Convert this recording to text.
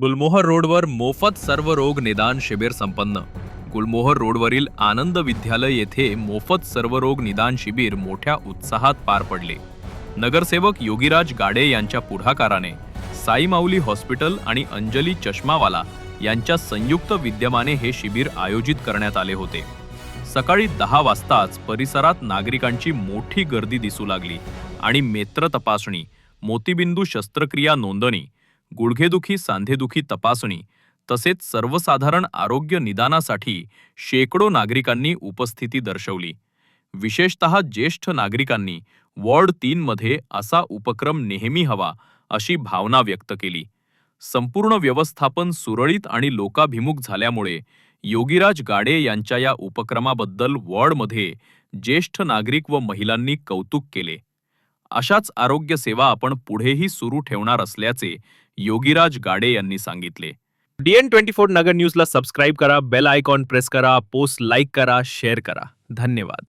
गुलमोहर रोडवर मोफत सर्व रोग निदान शिबिर संपन्न. गुलमोहर रोडवरील आनंद विद्यालय येथे मोफत सर्व रोग निदान शिबिर मोठ्या उत्साहात पार पडले. नगरसेवक योगीराज गाडे यांच्या पुढाकाराने साईमाऊली हॉस्पिटल आणि अंजली चष्मावाला यांच्या संयुक्त विद्यमाने हे शिबिर आयोजित करण्यात आले होते. सकाळी दहा वाजताच परिसरात नागरिकांची मोठी गर्दी दिसू लागली आणि मेत्र तपासणी मोतीबिंदू शस्त्रक्रिया नोंदणी गुडघेदुखी सांधेदुखी तपासणी तसेच सर्वसाधारण आरोग्य निदानासाठी शेकडो नागरिकांनी उपस्थिती दर्शवली. विशेषतः ज्येष्ठ नागरिकांनी वॉर्ड तीनमध्ये असा उपक्रम नेहमी हवा अशी भावना व्यक्त केली. संपूर्ण व्यवस्थापन सुरळीत आणि लोकाभिमुख झाल्यामुळे योगीराज गाडे यांच्या या उपक्रमाबद्दल वॉर्डमध्ये ज्येष्ठ नागरिक व महिलांनी कौतुक केले. अशाच आरोग्य सेवा आपण पुढेही सुरू ठेवणार असल्याचे योगीराज गाडे यांनी सांगितले. डीएन ट्वेंटी फोर नगर न्यूजला सबस्क्राईब करा बेल आयकॉन प्रेस करा पोस्ट लाईक करा शेअर करा. धन्यवाद.